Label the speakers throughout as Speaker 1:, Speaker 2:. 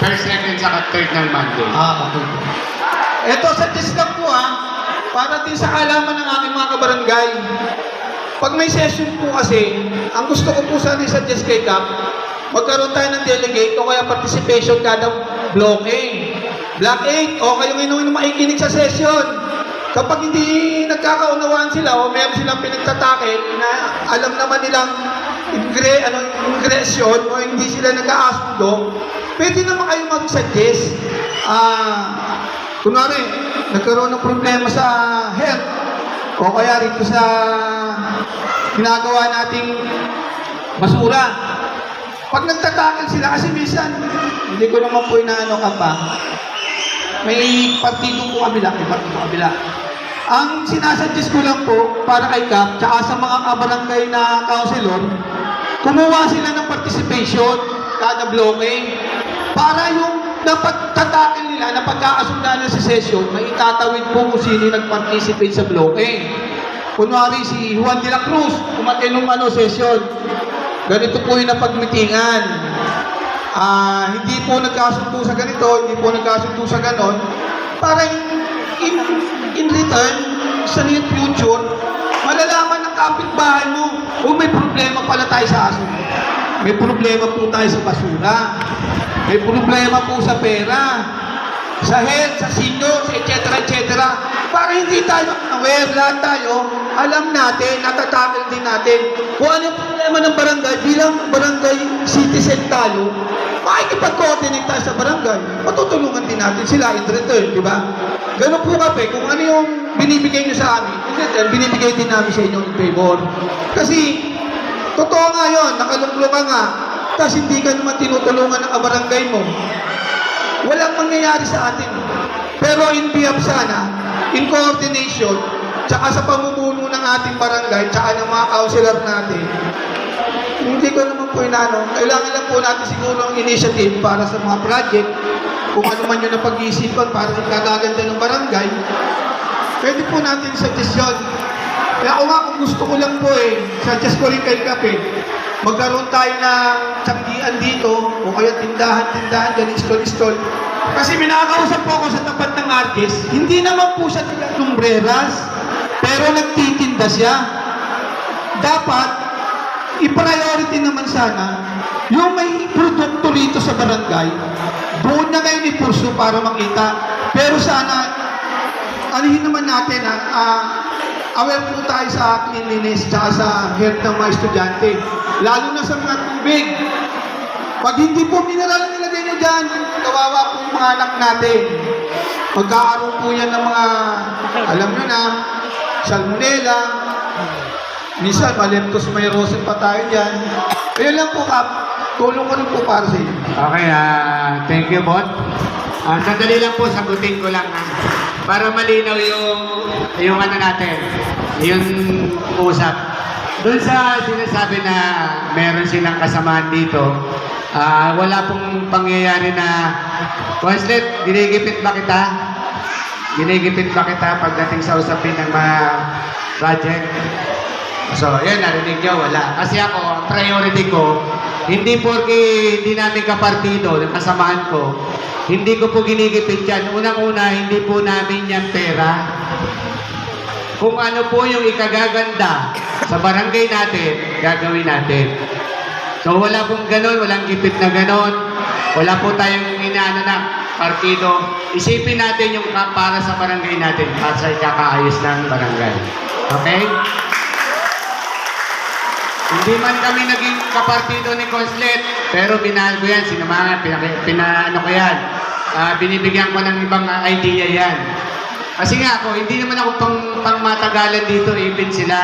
Speaker 1: first, second, saka third ng Monday.
Speaker 2: Ah, okay. Ito, suggest lang po ah, para din sa kaalaman ng aking mga kabarangay. Pag may session po kasi, ang gusto ko po sana i-suggest kay Cap, magkaroon tayo ng delegate o kaya participation kada block A. Block 8, o kayong inumin na makikinig sa session. Kapag hindi nagkakaunawaan sila o meron silang pinagtatakil na alam naman nilang ingre, ano, ingresyon o hindi sila nag-aasundo, pwede naman kayo mag-suggest. Ah, kunwari, nagkaroon ng problema sa health o kaya rito sa ginagawa nating basura. Pag nagtatakil sila, kasi minsan, hindi ko naman po inaano ka pa, may partido po kabila, may partido kabila. Ang sinasuggest ko lang po, para kay Cap, tsaka sa mga kabarangay na councilor, kumuha sila ng participation kada bloke para yung napagtatakil nila na pagkakasundan sa session, may itatawid po kung sino yung nag-participate sa bloke. Kunwari si Juan de la Cruz, umatay nung ano, session. Ganito po yung napagmitingan. Ah, hindi po nagkasundo sa ganito, hindi po nagkasundo sa ganon. Para in, in, in return, sa near future, malalaman ng kapitbahay mo, kung may problema pala tayo sa aso. May problema po tayo sa basura. May problema po sa pera. Sa health, sa senior, etc. etc. Para hindi tayo aware, lahat tayo, alam natin, natatakil din natin kung ano yung problema ng barangay bilang barangay citizen tayo, makikipag-coordinate tayo sa barangay. Matutulungan din natin sila in return, di ba? Ganun po kape, kung ano yung binibigay nyo sa amin, in return, binibigay din namin sa inyo in favor. Kasi, totoo nga yun, nakalunglo ka nga, tapos hindi ka naman tinutulungan ng kabarangay mo. Walang mangyayari sa atin. Pero in behalf sana, in coordination, tsaka sa pamumuno ng ating barangay, tsaka ng mga councilor natin, hindi ko naman po inaano. Kailangan lang po natin siguro ang initiative para sa mga project, kung ano man yun ang pag-iisipan para sa kagaganda ng barangay, pwede po natin suggestion. Kaya ako nga, kung gusto ko lang po eh, suggest ko rin kay Kape, magkaroon tayo ng tanggian dito, o kaya tindahan-tindahan dyan, stall-stall. Kasi minakausap po ako sa tapat ng artist, hindi naman po siya taga lumbreras, pero nagtitinda siya. Dapat, i-priority naman sana, yung may produkto rito sa barangay, doon na kayo ni Purso para makita. Pero sana, alihin naman natin, ha, ah, aware po tayo sa cleanliness at sa health ng mga estudyante. Lalo na sa mga tubig. Pag hindi po mineral ang nilagay nyo dyan, kawawa po yung mga anak natin. Magkakaroon po yan ng mga, alam nyo na, salmonella, minsan maleptospirosis pa tayo dyan. Ayun lang po, Kap. Tulong ko rin po para sa inyo.
Speaker 1: Okay, ah, thank you, Bot. Ah, sandali lang po, sagutin ko lang ah, para malinaw yung yung ano natin, yung usap. Doon sa sinasabi na meron silang kasamahan dito, ah, wala pong pangyayari na, Wesley, ginigipit ba kita? Ginigipit ba kita pagdating sa usapin ng mga project? So, yan, narinig nyo, wala. Kasi ako, ang priority ko, hindi porke hindi namin kapartido, ng kasamahan ko, hindi ko po ginigipit yan. Unang-una, hindi po namin yan pera. Kung ano po yung ikagaganda sa barangay natin, gagawin natin. So, wala pong ganon, walang gipit na ganon. Wala po tayong inaano na partido. Isipin natin yung para sa barangay natin, para sa ikakaayos ng barangay. Okay? Hindi man kami naging kapartido ni Conslet, pero binahal ko yan, sinamahan, pinaano ko yan. Ah, binibigyan ko ng ibang ah, idea yan. Kasi nga ako, hindi naman ako pang, pang matagalan dito, even sila.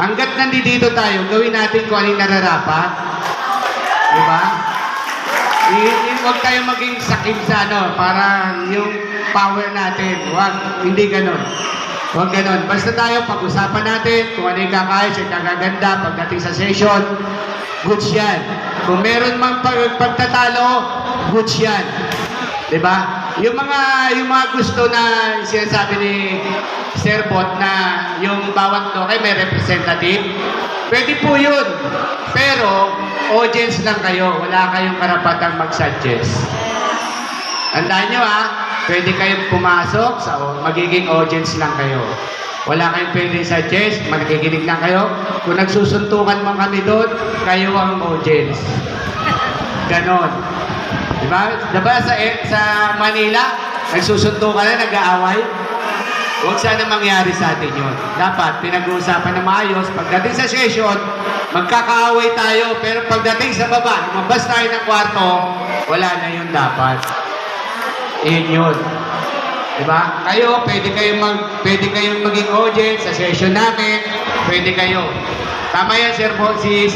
Speaker 1: Hanggat nandito tayo, gawin natin kung anong nararapat. Di ba? I- i- Huwag tayo maging sakim sa ano, para yung power natin. Huwag, hindi ganon. Huwag ganon. Basta tayo, pag-usapan natin kung ano yung kakayos, yung kagaganda pagdating sa session. Goods yan. Kung meron mang pag pagtatalo, goods yan. Di ba? Yung mga yung mga gusto na sinasabi ni Sir Bot na yung bawat local may representative, pwede po yun. Pero audience lang kayo. Wala kayong karapatang mag-suggest. Tandaan nyo ha, pwede kayong pumasok, sa magiging audience lang kayo. Wala kayong pwede suggest, makikinig lang kayo. Kung nagsusuntukan man kami doon, kayo ang audience. Ganon. Diba? Diba sa, eh, sa Manila, nagsusuntukan na, nag-aaway? Huwag sana mangyari sa atin yun. Dapat, pinag-uusapan na maayos. Pagdating sa session, magkakaaway tayo. Pero pagdating sa baba, lumabas tayo ng kwarto, wala na yun dapat. Iyon yun. Diba? Kayo, pwede kayong, mag, pwede kayong maging audience sa session namin. Pwede kayo. Tama yan, Sir Bo, si